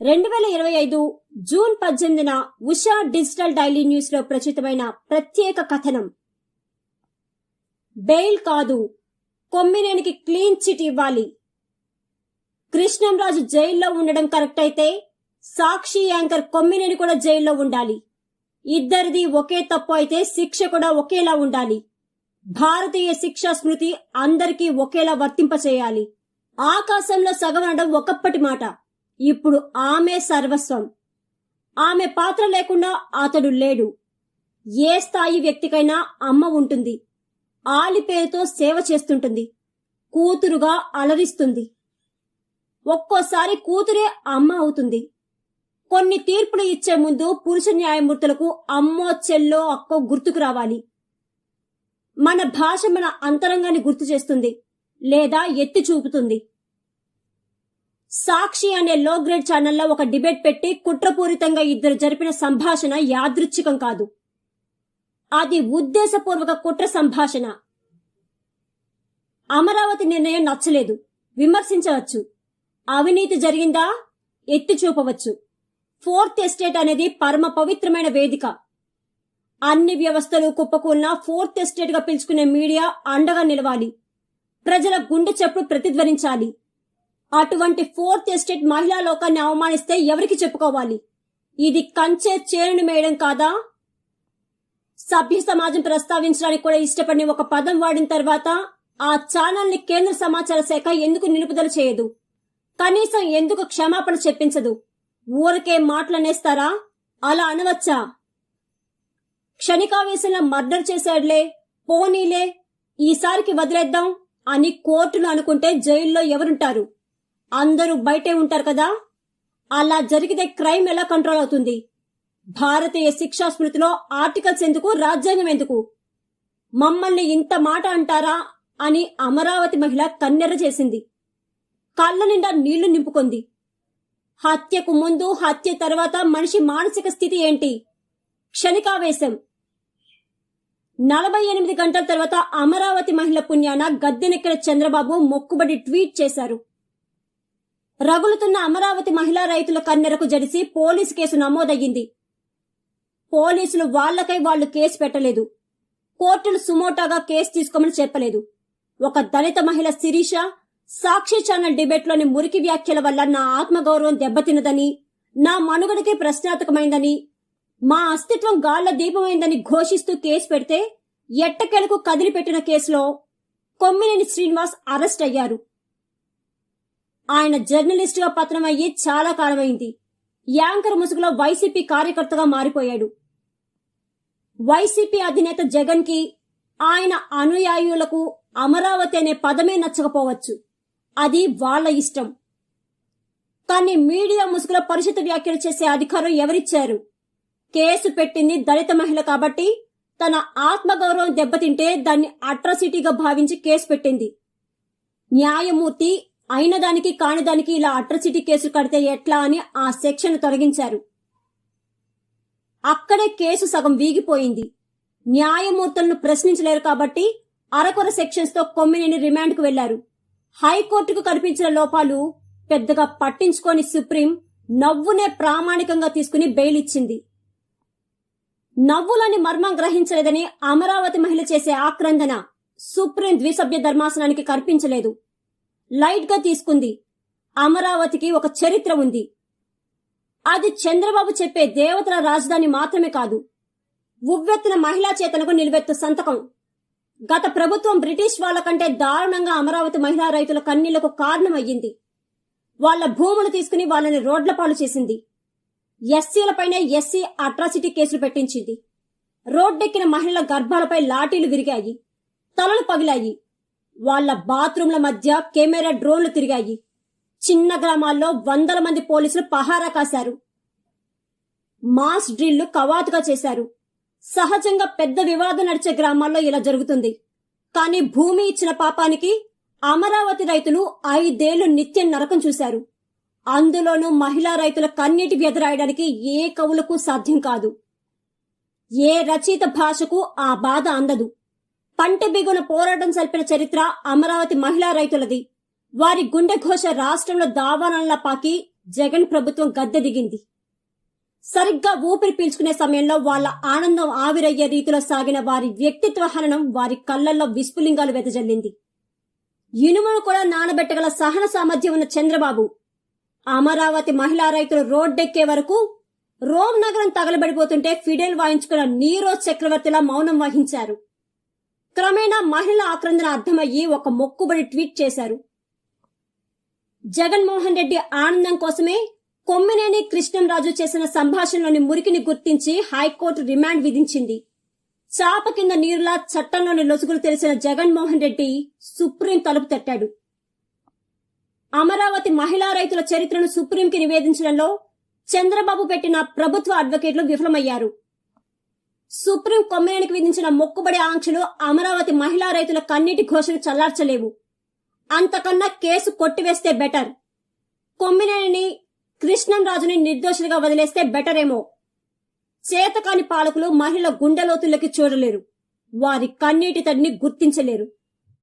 రెండు వేల ఇరవై ఐదు జూన్ పద్దెనిమిదిన ఉషా డిజిటల్ డైలీ న్యూస్లో ప్రచురితమైన ప్రత్యేక కథనం. బెయిల్ కాదు కొమ్మినేనికి క్లీన్ చిట్ ఇవ్వాలి. కృష్ణంరాజు జైల్లో ఉండడం కరెక్ట్ అయితే సాక్షి యాంకర్ కొమ్మినేని కూడా జైల్లో ఉండాలి. ఇద్దరిది ఒకే తప్పు అయితే శిక్ష కూడా ఒకేలా ఉండాలి. భారతీయ శిక్షా స్మృతి అందరికీ ఒకేలా వర్తింపచేయాలి. ఆకాశంలో సగం అనడం ఒకప్పటి మాట. ఇప్పుడు ఆమె సర్వస్వం. ఆమె పాత్ర లేకుండా అతడు లేడు. ఏ స్థాయి వ్యక్తికైనా అమ్మ ఉంటుంది. ఆలి పేరుతో సేవ చేస్తుంటుంది. కూతురుగా అలరిస్తుంది. ఒక్కోసారి కూతురే అమ్మ అవుతుంది. కొన్ని తీర్పులు ఇచ్చే ముందు పురుష న్యాయమూర్తులకు అమ్మో చెల్లో అక్కో గుర్తుకు రావాలి. మన భాష మన అంతరంగాన్ని గుర్తు చేస్తుంది లేదా ఎత్తి చూపుతుంది. సాక్షి అనే లో గ్రేడ్ ఛానల్లో ఒక డిబేట్ పెట్టి కుట్రపూరితంగా ఇద్దరు జరిపిన సంభాషణ యాదృచ్ఛికం కాదు. అది ఉద్దేశపూర్వక కుట్ర సంభాషణ. అమరావతి నిర్ణయం నచ్చలేదు. విమర్శించవచ్చు. అవినీతి జరిగిందా? ఎత్తి చూపవచ్చు. ఫోర్త్ ఎస్టేట్ అనేది పరమ పవిత్రమైన వేదిక. అన్ని వ్యవస్థలు కుప్పకూలిన ఫోర్త్ ఎస్టేట్గా పిలుచుకునే మీడియా అండగా నిలవాలి. ప్రజల గుండె చప్పుడు ప్రతిధ్వనించాలి. అటువంటి ఫోర్త్ ఎస్టేట్ మహిళా లోకాన్ని అవమానిస్తే ఎవరికి చెప్పుకోవాలి? ఇది కంచె చేరును మేయడం కాదా? సభ్య సమాజం ప్రస్తావించడానికి కూడా ఇష్టపడిన ఒక పదం వాడిన తర్వాత ఆ ఛానల్ని కేంద్ర సమాచార శాఖ ఎందుకు నిలుపుదల చేయదు? కనీసం ఎందుకు క్షమాపణ చెప్పించదు? ఊరికే మాటలనేస్తారా అలా అనవచ్చా? క్షణికావేశంలో మర్డర్ చేశాడులే పోనీలే ఈసారికి వదిలేద్దాం అని కోర్టులు అనుకుంటే జైల్లో ఎవరుంటారు? అందరూ బయటే ఉంటారు కదా? అలా జరిగితే క్రైమ్ ఎలా కంట్రోల్ అవుతుంది? భారతీయ శిక్షా స్మృతిలో ఆర్టికల్స్ ఎందుకు రాజ్యాంగం ఎందుకు? మమ్మల్ని ఇంత మాట అంటారా అని అమరావతి మహిళ కన్నెర్ర చేసింది. కళ్ళ నిండా నీళ్ళు నింపుకుంది. హత్యకు ముందు హత్య తర్వాత మనిషి మానసిక స్థితి ఏంటి? క్షణికావేశం. నలభై ఎనిమిది గంటల తర్వాత అమరావతి మహిళ పుణ్యాన గద్దెనెక్కిన చంద్రబాబు మొక్కుబడి ట్వీట్ చేశారు. రగులుతున్న అమరావతి మహిళా రైతుల కన్నెరకు జడిసి పోలీసు కేసు నమోదయ్యింది. పోలీసులు వాళ్ళకై వాళ్ళు కేసు పెట్టలేదు. కోర్టులు సుమోటాగా కేసు తీసుకోమని చెప్పలేదు. ఒక దళిత మహిళ శిరీష సాక్షి ఛానల్ డిబేట్లోని మురికి వ్యాఖ్యల వల్ల నా ఆత్మగౌరవం దెబ్బతిన్నదని నా మనుగడకే ప్రశ్నార్థకమైందని మా అస్తిత్వం గాళ్ళ దీపమైందని ఘోషిస్తూ కేసు పెడితే ఎట్టకెలకు కదిలిపెట్టిన కేసులో కొమ్మినేని శ్రీనివాస్ అరెస్ట్ అయ్యారు. ఆయన జర్నలిస్టుగా పతనం అయ్యి చాలా కాలమైంది. యాంకర్ ముసుగులో వైసీపీ కార్యకర్తగా మారిపోయాడు. వైసీపీ అధినేత జగన్కి ఆయన అనుయాయులకు అమరావతి అనే పదమే నచ్చకపోవచ్చు. అది వాళ్ళ ఇష్టం. కానీ మీడియా ముసుగులో పరిషత్ వ్యాఖ్యలు చేసే అధికారం ఎవరిచ్చారు? కేసు పెట్టింది దళిత మహిళ కాబట్టి తన ఆత్మగౌరవం దెబ్బతింటే దాన్ని అట్రాసిటీగా భావించి కేసు పెట్టింది. న్యాయమూర్తి అయిన దానికి కానిదానికి ఇలా అట్రసిటీ కేసు కడితే ఎట్లా అని ఆ సెక్షన్ తొలగించారు. అక్కడే కేసు సగం వీగిపోయింది. న్యాయమూర్తులను ప్రశ్నించలేరు కాబట్టి అరకొర సెక్షన్స్తో కొమ్మినేని రిమాండ్కు వెళ్ళారు. హైకోర్టుకు కనిపించిన లోపాలు పెద్దగా పట్టించుకొని సుప్రీం నవ్వునే ప్రామాణికంగా తీసుకుని బెయిల్ ఇచ్చింది. నవ్వులని మర్మం గ్రహించలేదని అమరావతి మహిళ చేసే ఆక్రందన సుప్రీం ద్విసభ్య ధర్మాసనానికి కనిపించలేదు. లైట్గా తీసుకుంది. అమరావతికి ఒక చరిత్ర ఉంది. అది చంద్రబాబు చెప్పే దేవతల రాజధాని మాత్రమే కాదు ఉవ్వెత్తిన మహిళా చేతనకు నిలువెత్తు సంతకం. గత ప్రభుత్వం బ్రిటిష్ వాళ్ళ కంటే దారుణంగా అమరావతి మహిళా రైతుల కన్నీళ్ళకు కారణమయ్యింది. వాళ్ళ భూములు తీసుకుని వాళ్ళని రోడ్ల పాలు చేసింది. ఎస్సీలపైనే ఎస్సీ అట్రాసిటీ కేసులు పెట్టించింది. రోడ్డెక్కిన మహిళల గర్భాలపై లాఠీలు విరిగాయి. తలలు పగిలాయి. వాళ్ళ బాత్రూంల మధ్య కెమెరా డ్రోన్లు తిరిగాయి. చిన్న గ్రామాల్లో వందల మంది పోలీసులు పహారా కాశారు. మాస్ డ్రిల్లు కవాతుగా చేశారు. సహజంగా పెద్ద వివాదం నడిచే గ్రామాల్లో ఇలా జరుగుతుంది. కానీ భూమి ఇచ్చిన పాపానికి అమరావతి రైతులు ఐదేళ్ళు నిత్యం నరకం చూశారు. అందులోనూ మహిళా రైతుల కన్నీటి వ్యధరాయడానికి ఏ కవులకు సాధ్యం కాదు. ఏ రచయిత భాషకు ఆ బాధ అందదు. పంట బిగున పోరాటం సల్పిన చరిత్ర అమరావతి మహిళా రైతులది. వారి గుండె ఘోష రాష్ట్రంలో దావానల్లా పాకి జగన్ ప్రభుత్వం గద్దె దిగింది. సరిగ్గా ఊపిరి పీల్చుకునే సమయంలో వాళ్ళ ఆనందం ఆవిరయ్యే రీతిలో సాగిన వారి వ్యక్తిత్వ హననం వారి కళ్ళల్లో విస్ఫులింగాలు వెదజల్లింది. ఇనుమును కూడా నానబెట్టగల సహన సామర్థ్యం ఉన్న చంద్రబాబు అమరావతి మహిళా రైతులు రోడ్డెక్కే వరకు రోమ్ నగరం తగలబడిపోతుంటే ఫిడెల్ వాయించుకున్న నీరో చక్రవర్తిలా మౌనం వహించారు. క్రమేణా మహిళల ఆక్రందన అర్థమయ్యి ఒక మొక్కుబడి ట్వీట్ చేశారు. జగన్మోహన్ రెడ్డి ఆనందం కోసమే కొమ్మినేని కృష్ణంరాజు చేసిన సంభాషణలోని మురికిని గుర్తించి హైకోర్టు రిమాండ్ విధించింది. చాప కింద నీరులా చట్టంలోని లొసుగులు తెలిసిన జగన్మోహన్ రెడ్డి సుప్రీం తలుపు తట్టాడు. అమరావతి మహిళా రైతుల చరిత్రను సుప్రీంకి నివేదించడంలో చంద్రబాబు పెట్టిన ప్రభుత్వ అడ్వకేట్లు విఫలమయ్యారు. సుప్రీం కొమ్మినేనికి విధించిన మొక్కుబడి ఆంక్షలు అమరావతి మహిళా రైతుల కన్నీటి ఘోషను చల్లార్చలేవు. అంతకన్నా కేసు కొట్టివేస్తే బెటర్. కొమ్మినేనిని కృష్ణంరాజుని నిర్దోషులుగా వదిలేస్తే బెటర్ ఏమో చేతకాని పాలకులు మహిళల గుండెలోతుల్లోకి చూడలేరు. వారి కన్నీటి తడిని గుర్తించలేరు.